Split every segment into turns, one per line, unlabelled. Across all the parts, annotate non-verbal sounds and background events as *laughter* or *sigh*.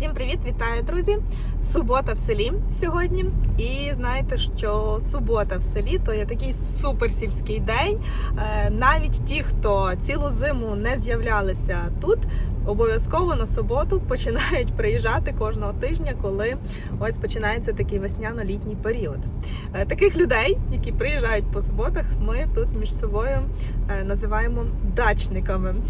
Всім привіт, вітаю, друзі! Субота в селі сьогодні. І знаєте, що субота в селі то є такий суперсільський день. Е, Навіть ті, хто цілу зиму не з'являлися тут, обов'язково на суботу починають приїжджати кожного тижня, коли ось починається такий весняно-літній період. Е, Таких людей, які приїжджають по суботах, ми тут між собою е, називаємо дачниками. *laughs*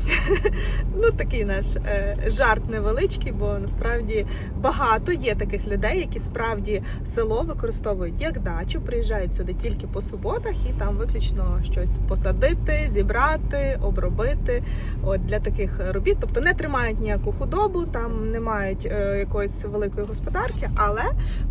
Ну, такий наш е, жарт невеличкий, бо насправді багато є таких людей, які справді село використовують як дачу, приїжджають сюди тільки по суботах і там виключно щось посадити, зібрати, обробити. От для таких робіт. Тобто не тримають ніяку худобу, там не мають е, якоїсь великої господарки, але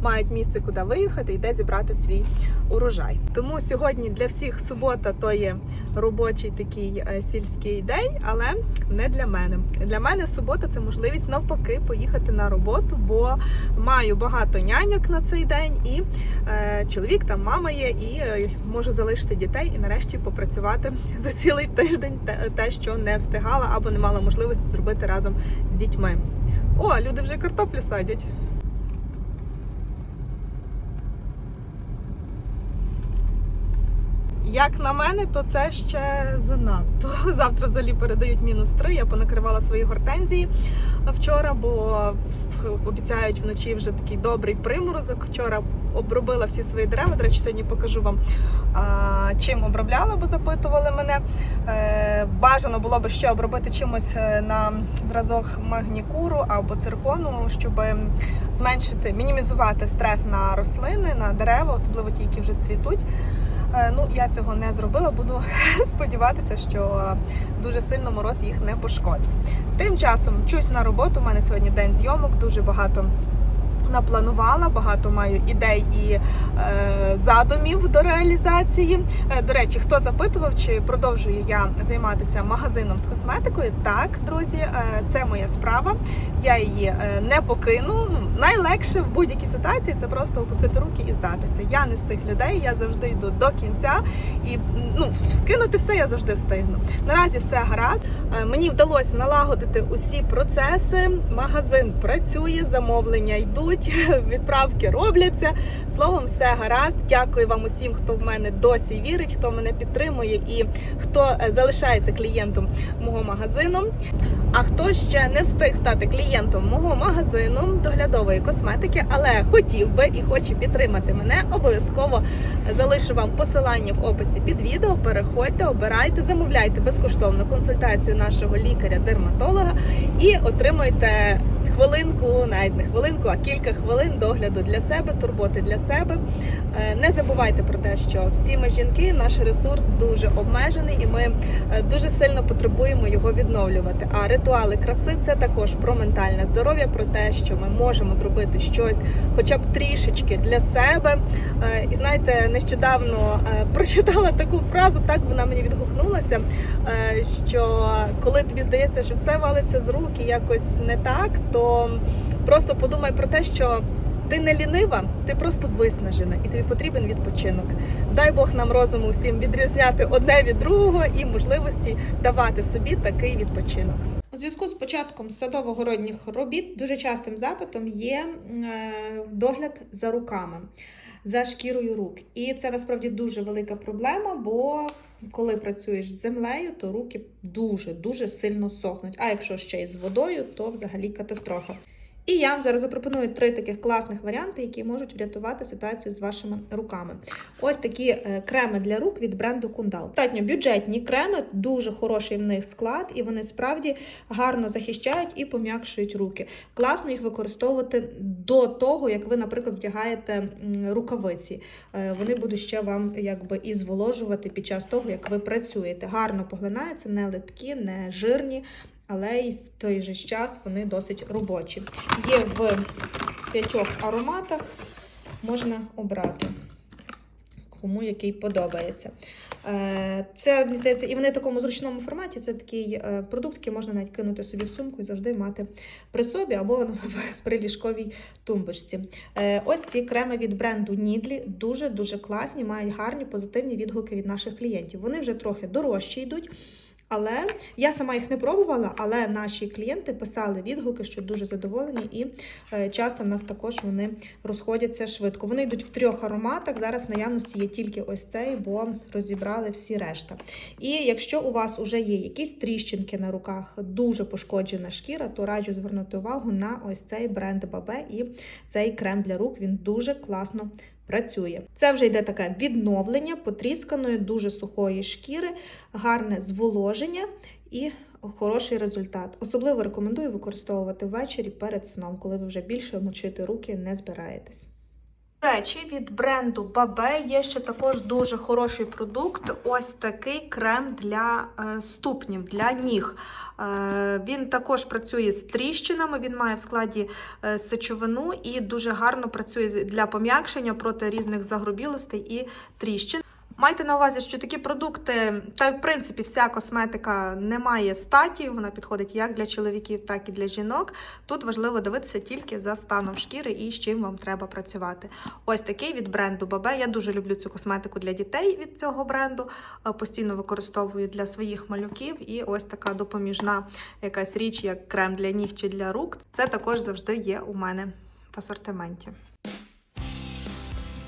мають місце, куди виїхати і де зібрати свій урожай. Тому сьогодні для всіх субота то є робочий такий е, сільський день, але не для мене. Для мене субота це можливість навпаки поїхати на роботу, бо маю багато няньок на цей день, і е, чоловік там мама є, і е, можу залишити дітей і нарешті попрацювати за цілий тиждень те, те, що не встигала або не мала можливості зробити разом з дітьми. О, люди вже картоплю садять. Як на мене, то це ще занадто. *laughs* Завтра взагалі передають мінус 3. Я понакривала свої гортензії вчора, бо обіцяють вночі вже такий добрий приморозок. Вчора обробила всі свої дерева. До речі, сьогодні покажу вам, чим обробляла, бо запитували мене. Е, бажано було б ще обробити чимось е, на зразок магнікуру або циркону, щоб зменшити, мінімізувати стрес на рослини, на дерева, особливо ті, які вже цвітуть. Е, Ну, я цього не зробила. Буду *laughs* сподіватися, що е, дуже сильно мороз їх не пошкодить. Тим часом чусь на роботу. У мене сьогодні день зйомок, дуже багато. Напланувала, багато маю ідей і е, задумів до реалізації. Е, до речі, хто запитував, чи продовжую я займатися магазином з косметикою? Так, друзі, е, це моя справа. Я її не покину. Ну, найлегше в будь-якій ситуації це просто опустити руки і здатися. Я не з тих людей, я завжди йду до кінця і ну, кинути все я завжди встигну. Наразі все гаразд. Е, Мені вдалося налагодити усі процеси. Магазин працює, замовлення йдуть, *laughs* відправки робляться. Словом, все гаразд. Дякую вам усім, хто в мене досі вірить, хто мене підтримує і хто е, залишається клієнтом мого магазину. А хто ще не встиг стати клієнтом мого магазину доглядової косметики, але хотів би і хоче підтримати мене, обов'язково залишу вам посилання в описі під відео. Переходьте, обирайте, замовляйте безкоштовну консультацію нашого лікаря-дерматолога і отримуйте хвилинку, навіть не хвилинку, а кілька хвилин догляду для себе, турботи для себе. Е, Не забувайте про те, що всі ми жінки, наш ресурс дуже обмежений, і ми е, дуже сильно потребуємо його відновлювати. А ритуали краси це також про ментальне здоров'я, про те, що ми можемо зробити щось, хоча б трішечки для себе. Е, І знаєте, нещодавно *laughs* прочитала таку фразу, так вона мені відгукнулася. Що коли тобі здається, що все валиться з рук і якось не так, то просто подумай про те, що. Ти не лінива, ти просто виснажена, і тобі потрібен відпочинок. Дай Бог нам розуму всім відрізняти одне від другого і можливості давати собі такий відпочинок. У зв'язку з початком садово-городніх робіт дуже частим запитом є е, догляд за руками, за шкірою рук. І це насправді дуже велика проблема, бо коли працюєш з землею, то руки дуже дуже сильно сохнуть. А якщо ще й з водою, то взагалі катастрофа. І я вам зараз запропоную три таких класних варіанти, які можуть врятувати ситуацію з вашими руками. Ось такі е, креми для рук від бренду Кундал. Достатньо бюджетні креми, дуже хороший в них склад, і вони справді гарно захищають і пом'якшують руки. Класно їх використовувати до того, як ви, наприклад, вдягаєте рукавиці. Е, Вони будуть ще вам якби і зволожувати під час того, як ви працюєте. Гарно поглинаються, не липкі, не жирні але й в той же час вони досить робочі. Є в п'ятьох ароматах, можна обрати, кому який подобається. Е, Це, мені здається, і вони в такому зручному форматі. Це такий е, продукт, який можна навіть кинути собі в сумку і завжди мати при собі або в приліжковій тумбочці. Е, Ось ці креми від бренду Needly дуже-дуже класні, мають гарні позитивні відгуки від наших клієнтів. Вони вже трохи дорожчі йдуть. Але я сама їх не пробувала, але наші клієнти писали відгуки, що дуже задоволені, і е, часто в нас також вони розходяться швидко. Вони йдуть в трьох ароматах. Зараз в наявності є тільки ось цей, бо розібрали всі решта. І якщо у вас вже є якісь тріщинки на руках, дуже пошкоджена шкіра, то раджу звернути увагу на ось цей бренд Бабе і цей крем для рук. Він дуже класно працює. Це вже йде таке відновлення потрісканої, дуже сухої шкіри, гарне зволоження і хороший результат. Особливо рекомендую використовувати ввечері перед сном, коли ви вже більше мочити руки не збираєтесь. Речі, від бренду Бабе є ще також дуже хороший продукт. Ось такий крем для е, ступнів, для ніг. Е, він також працює з тріщинами, він має в складі е, сечовину і дуже гарно працює для пом'якшення проти різних загрубілостей і тріщин. Майте на увазі, що такі продукти, та в принципі вся косметика не має статі, вона підходить як для чоловіків, так і для жінок. Тут важливо дивитися тільки за станом шкіри і з чим вам треба працювати. Ось такий від бренду Бабе. Я дуже люблю цю косметику для дітей від цього бренду. Е, Постійно використовую для своїх малюків. І ось така допоміжна якась річ, як крем для ніг чи для рук. Це також завжди є у мене в асортименті.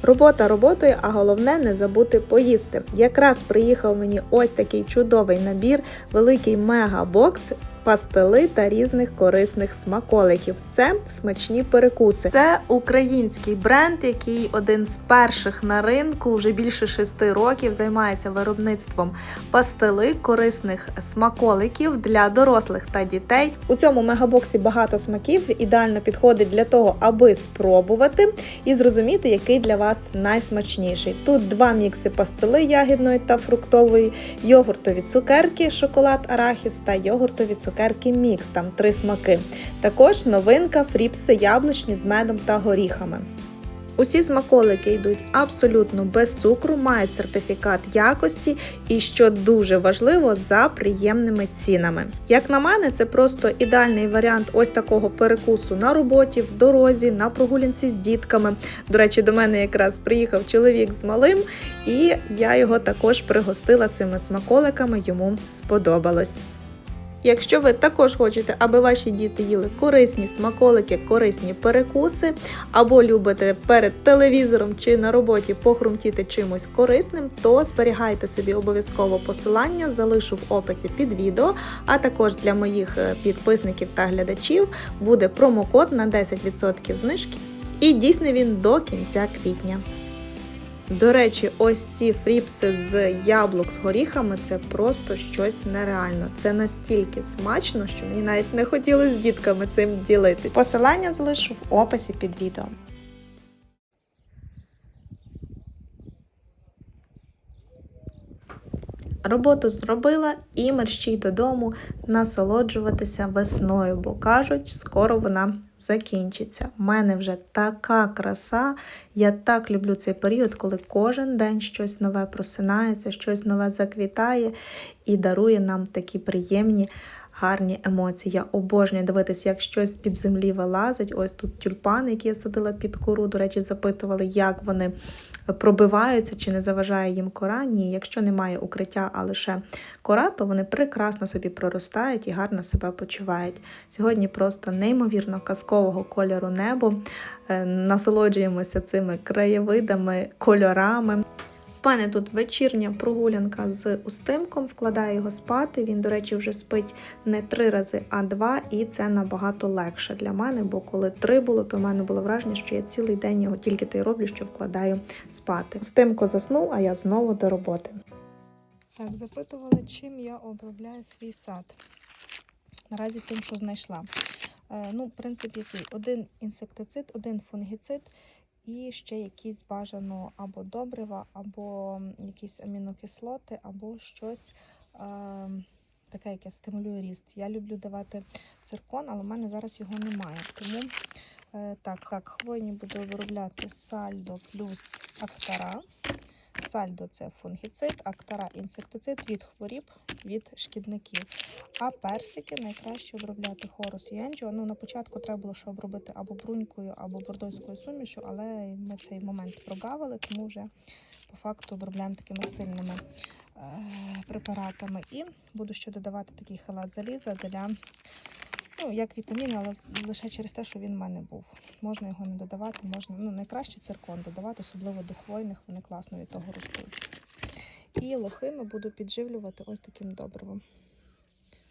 Робота роботою, а головне не забути поїсти. Якраз приїхав мені ось такий чудовий набір, великий мегабокс. Пастили та різних корисних смаколиків. Це смачні перекуси. Це український бренд, який один з перших на ринку вже більше шести років займається виробництвом пастили корисних смаколиків для дорослих та дітей. У цьому мегабоксі багато смаків. Ідеально підходить для того, аби спробувати і зрозуміти, який для вас найсмачніший. Тут два мікси пастили ягідної та фруктової, йогуртові цукерки, шоколад арахіс та йогуртові цукерки мікс. Там три смаки. Також новинка фріпси яблучні з медом та горіхами. Усі смаколики йдуть абсолютно без цукру, мають сертифікат якості і, що дуже важливо, за приємними цінами. Як на мене, це просто ідеальний варіант ось такого перекусу на роботі, в дорозі, на прогулянці з дітками. До речі, до мене якраз приїхав чоловік з малим, і я його також пригостила цими смаколиками, йому сподобалось. Якщо ви також хочете, аби ваші діти їли корисні смаколики, корисні перекуси, або любите перед телевізором чи на роботі похрумтіти чимось корисним, то зберігайте собі обов'язково посилання, залишу в описі під відео. А також для моїх е, підписників та глядачів буде промокод на 10% знижки. І дійсний він до кінця квітня. До речі, ось ці фріпси з яблук з горіхами це просто щось нереально. Це настільки смачно, що мені навіть не хотілося з дітками цим ділитись. Посилання залишу в описі під відео. Роботу зробила і мерщій додому насолоджуватися весною, бо кажуть, скоро вона закінчиться. У мене вже така краса. Я так люблю цей період, коли кожен день щось нове просинається, щось нове заквітає і дарує нам такі приємні. Гарні емоції. Я обожнюю дивитися, як щось під землі вилазить. Ось тут тюльпани, які я садила під кору. До речі, запитували, як вони пробиваються, чи не заважає їм кора. Ні, якщо немає укриття, а лише кора, то вони прекрасно собі проростають і гарно себе почувають. Сьогодні просто неймовірно казкового кольору небо. Е, Насолоджуємося цими краєвидами, кольорами. В мене тут вечірня прогулянка з устимком, вкладаю його спати. Він, до речі, вже спить не три рази, а два, і це набагато легше для мене, бо коли три було, то в мене було враження, що я цілий день його тільки те й роблю, що вкладаю спати. Устимко заснув, а я знову до роботи. Так, запитували, чим я обробляю свій сад. Наразі тим, що знайшла. Е, ну, в принципі, який? один інсектицид, один фунгіцид і ще якісь бажано або добрива, або якісь амінокислоти, або щось е, таке, яке стимулює ріст. Я люблю давати циркон, але в мене зараз його немає. Тому е, так, так, хвойні буду виробляти сальдо плюс актара. Сальдо це фунгіцид, актара інсектицид від хворіб, від шкідників. А персики найкраще обробляти хорус і енджіо. Ну, на початку треба було ще обробити або брунькою, або бордойською сумішю, але ми цей момент прогавили, тому вже по факту обробляємо такими сильними препаратами. І буду ще додавати такий халат заліза для, ну, як вітамін, але лише через те, що він в мене був. Можна його не додавати, можна, ну, найкраще циркон додавати, особливо до хвойних, вони класно від того ростуть. І лохину буду підживлювати ось таким добривом.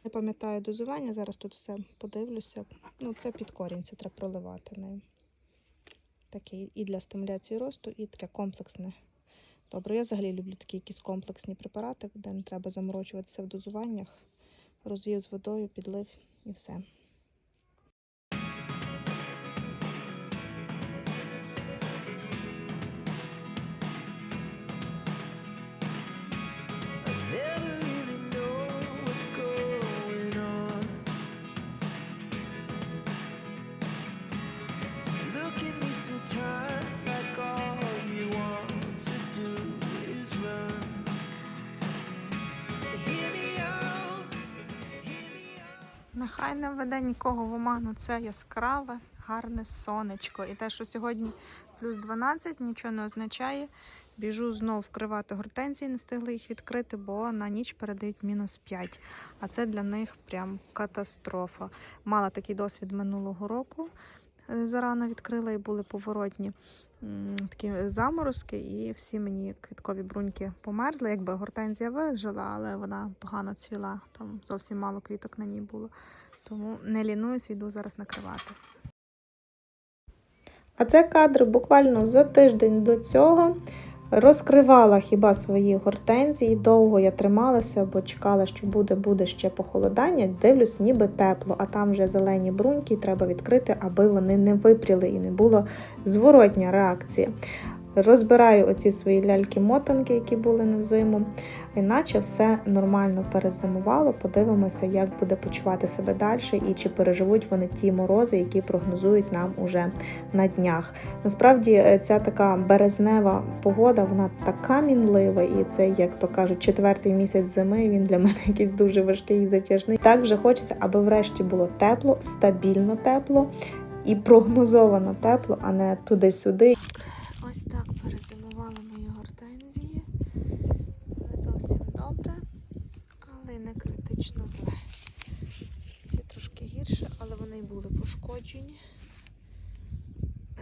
Не пам'ятаю дозування, зараз тут все подивлюся. Ну, це під корінь, це треба проливати ним. Такий і для стимуляції росту, і таке комплексне. Добре, я взагалі люблю такі якісь комплексні препарати, де не треба заморочуватися в дозуваннях. Розвів з водою, підлив і все. Не веде нікого в оману. Це яскраве, гарне сонечко. І те, що сьогодні плюс 12, нічого не означає. Біжу знов вкривати гортензії, не встигли їх відкрити, бо на ніч передають мінус 5. А це для них прям катастрофа. Мала такий досвід минулого року. Е, Зарано відкрила і були поворотні такі заморозки, і всі мені квіткові бруньки померзли. Якби гортензія вижила, але вона погано цвіла. Там зовсім мало квіток на ній було. Тому не лінуюся, йду зараз накривати. А це кадр буквально за тиждень до цього. Розкривала хіба свої гортензії. Довго я трималася, бо чекала, що буде, буде ще похолодання. Дивлюсь, ніби тепло, а там вже зелені бруньки, треба відкрити, аби вони не випріли і не було зворотня реакція. Розбираю оці свої ляльки-мотанки, які були на зиму, іначе все нормально перезимувало. Подивимося, як буде почувати себе далі і чи переживуть вони ті морози, які прогнозують нам уже на днях. Насправді, е, ця така березнева погода, вона така мінлива, і це, як то кажуть, четвертий місяць зими. Він для мене якийсь дуже важкий і затяжний. Так вже хочеться, аби врешті було тепло, стабільно тепло і прогнозовано тепло, а не туди-сюди. Ось так перезимували мої гортензії. Не зовсім добре, але й не критично зле. Ці трошки гірше, але вони й були пошкоджені.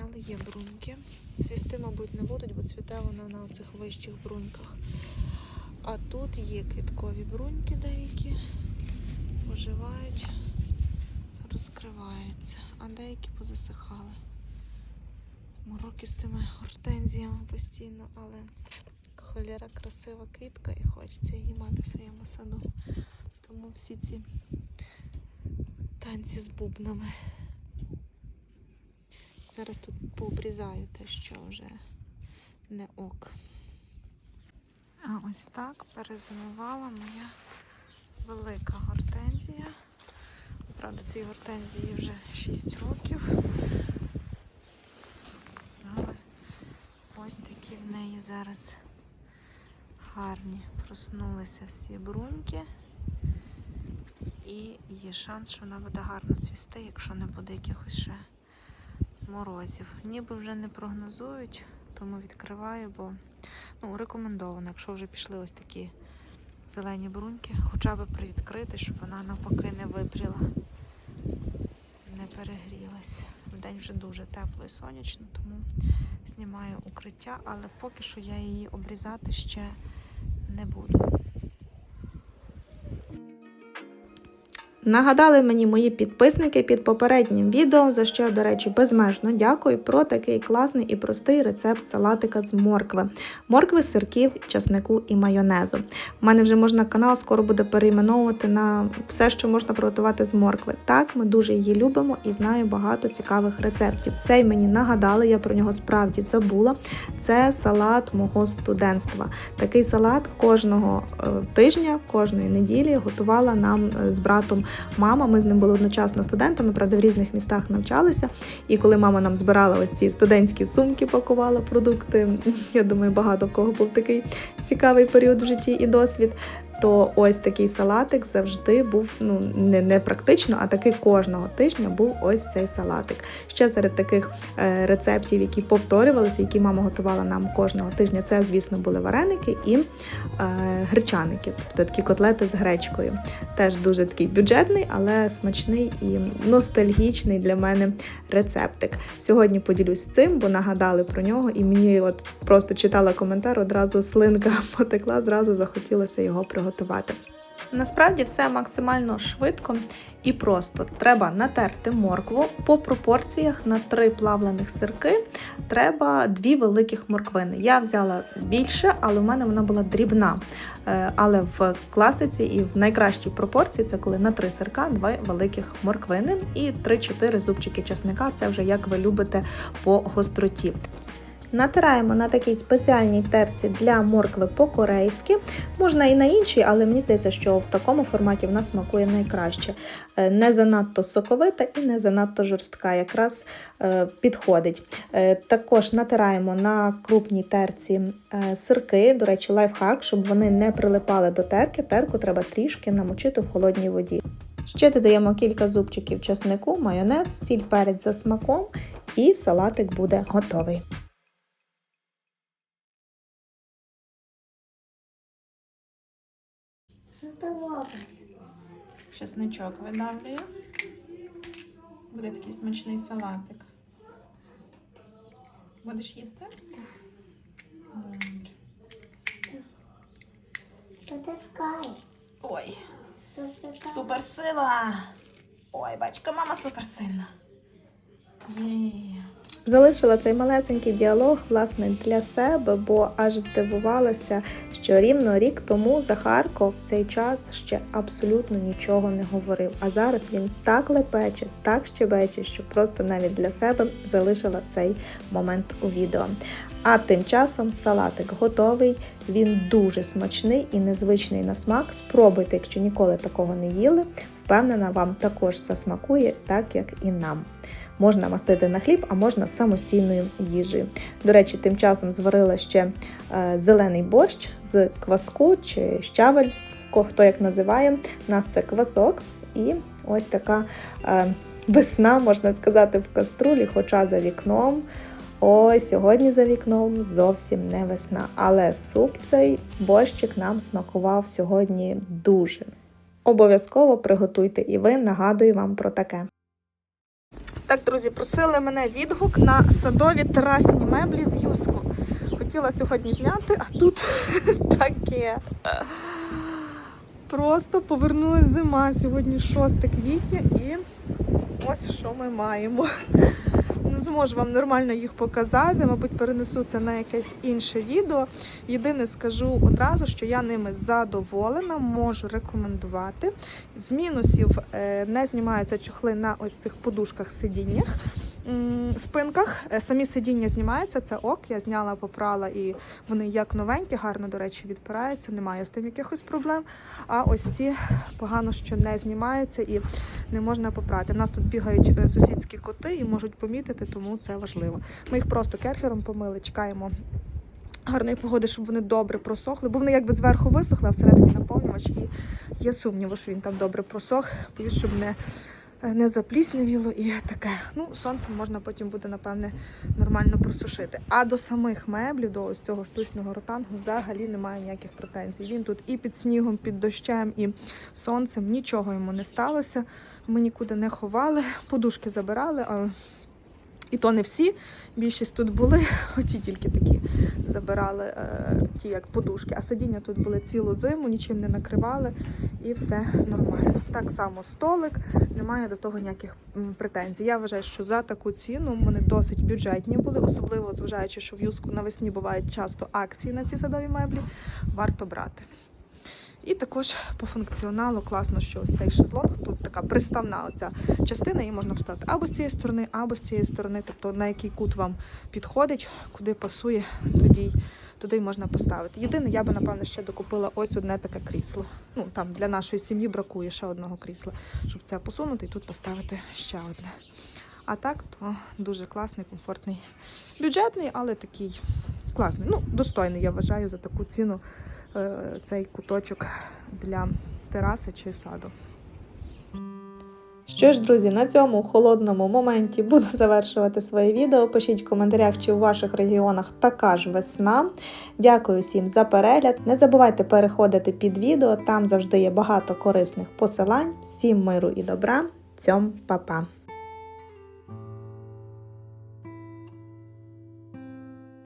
Але є бруньки. Цвісти, мабуть, не будуть, бо цвіте вона на цих вищих бруньках. А тут є квіткові бруньки деякі, оживають, розкриваються, а деякі позасихали. Мороки з тими гортензіями постійно, але холєра красива квітка і хочеться її мати в своєму саду. Тому всі ці танці з бубнами. Зараз тут пообрізаю те, що вже не ок. А ось так перезимувала моя велика гортензія. Правда, цій гортензії вже 6 років. Але ось такі в неї зараз гарні. Проснулися всі бруньки. І є шанс, що вона буде гарно цвісти, якщо не буде якихось ще морозів. Ніби вже не прогнозують, тому відкриваю, бо ну, рекомендовано, якщо вже пішли ось такі зелені бруньки, хоча б привідкрити, щоб вона навпаки не випріла, не перегрілась. Вдень вже дуже тепло і сонячно, тому знімаю укриття, але поки що я її обрізати ще не буду. Нагадали мені мої підписники під попереднім відео, за що, до речі, безмежно дякую про такий класний і простий рецепт салатика з моркви. Моркви, сирків, часнику і майонезу. У мене вже можна канал скоро буде перейменовувати на все, що можна приготувати з моркви. Так, ми дуже її любимо і знаю багато цікавих рецептів. Цей мені нагадали, я про нього справді забула. Це салат мого студентства. Такий салат кожного е, тижня, кожної неділі готувала нам е, з братом Мама, ми з ним були одночасно студентами, правда, в різних містах навчалися. І коли мама нам збирала ось ці студентські сумки, пакувала продукти, *laughs* я думаю, багато в кого був такий цікавий період в житті і досвід. То ось такий салатик завжди був ну не, не практично, а таки кожного тижня був ось цей салатик. Ще серед таких е, рецептів, які повторювалися, які мама готувала нам кожного тижня, це, звісно, були вареники і е, гречаники, тобто такі котлети з гречкою. Теж дуже такий бюджетний, але смачний і ностальгічний для мене рецептик. Сьогодні поділюсь цим, бо нагадали про нього, і мені от просто читала коментар, одразу слинка *laughs* потекла, зразу захотілося його приготувати. Насправді все максимально швидко і просто. Треба натерти моркву по пропорціях на три плавлених сирки. Треба дві великих морквини. Я взяла більше, але в мене вона була дрібна. Е, Але в класиці і в найкращій пропорції це коли на три сирка два великих морквини і 3-4 зубчики чесника. Це вже як ви любите по гостроті. Натираємо на такій спеціальній терці для моркви по-корейськи. Можна і на іншій, але мені здається, що в такому форматі вона смакує найкраще. Е, Не занадто соковита і не занадто жорстка, якраз е, підходить. Е, Також натираємо на крупній терці сирки, до речі, лайфхак, щоб вони не прилипали до терки. Терку треба трішки намочити в холодній воді. Ще додаємо кілька зубчиків чеснику, майонез, сіль перець за смаком, і салатик буде готовий. Чесничок видавлюю. Буде такий смачний салатик. Будеш їсти?
Потискай.
Ой, суперсила! Ой, бачка, мама суперсильна. Є. Залишила цей малесенький діалог власне для себе, бо аж здивувалася, що рівно рік тому Захарко в цей час ще абсолютно нічого не говорив. А зараз він так лепече, так щебече, що просто навіть для себе залишила цей момент у відео. А тим часом салатик готовий. Він дуже смачний і незвичний на смак. Спробуйте, якщо ніколи такого не їли. Впевнена, вам також засмакує, так як і нам. Можна мастити на хліб, а можна самостійною їжею. До речі, тим часом зварила ще е, зелений борщ з кваску чи щавель, хто як називає. У нас це квасок і ось така е, весна, можна сказати, в каструлі, хоча за вікном. Ой, сьогодні за вікном зовсім не весна, але суп цей борщик нам смакував сьогодні дуже. Обов'язково приготуйте і ви, нагадую вам про таке. Так, друзі, просили мене відгук на садові терасні меблі з юску. Хотіла сьогодні зняти, а тут *laughs* таке. Просто повернулася зима. Сьогодні 6 квітня і ось що ми маємо. Зможу вам нормально їх показати, мабуть, перенесу це на якесь інше відео. Єдине скажу одразу, що я ними задоволена, можу рекомендувати. З мінусів е, не знімаються чохли на ось цих подушках сидіннях. Спинках Е, самі сидіння знімаються, це ок. Я зняла, попрала і вони як новенькі, гарно, до речі, відпираються, немає з тим якихось проблем. А ось ці погано, що не знімаються і не можна попрати. У нас тут бігають е, сусідські коти і можуть помітити, тому це важливо. Ми їх просто керхером помили, чекаємо гарної погоди, щоб вони добре просохли, бо вони якби зверху висохли, а всередині наповнювач. І є сумніви, що він там добре просох, боюсь, щоб не, не заплісневіло і таке. Ну, сонцем можна потім буде, напевне, нормально просушити. А до самих меблів, до ось цього штучного ротангу, взагалі немає ніяких претензій. Він тут і під снігом, під дощем, і сонцем нічого йому не сталося. Ми нікуди не ховали, подушки забирали, але і то не всі. Більшість тут були, *laughs* оті тільки такі забирали е, ті як подушки. А сидіння тут були цілу зиму, нічим не накривали і все нормально. Так само столик, немає до того ніяких претензій. Я вважаю, що за таку ціну вони досить бюджетні були, особливо зважаючи, що в юску навесні бувають часто акції на ці садові меблі. Варто брати. І також по функціоналу класно, що ось цей шезлонг, тут така приставна оця частина, її можна поставити або з цієї сторони, або з цієї сторони, тобто на який кут вам підходить, куди пасує, тоді, туди можна поставити. Єдине, я би, напевно, ще докупила ось одне таке крісло. Ну, там для нашої сім'ї бракує ще одного крісла, щоб це посунути і тут поставити ще одне. А так, то дуже класний, комфортний, бюджетний, але такий класний. Ну, достойний, я вважаю, за таку ціну цей куточок для тераси чи саду. Що ж, друзі, на цьому холодному моменті буду завершувати своє відео. Пишіть в коментарях, чи у ваших регіонах така ж весна. Дякую всім за перегляд. Не забувайте переходити під відео, там завжди є багато корисних посилань. Всім миру і добра. Цьом, па-па!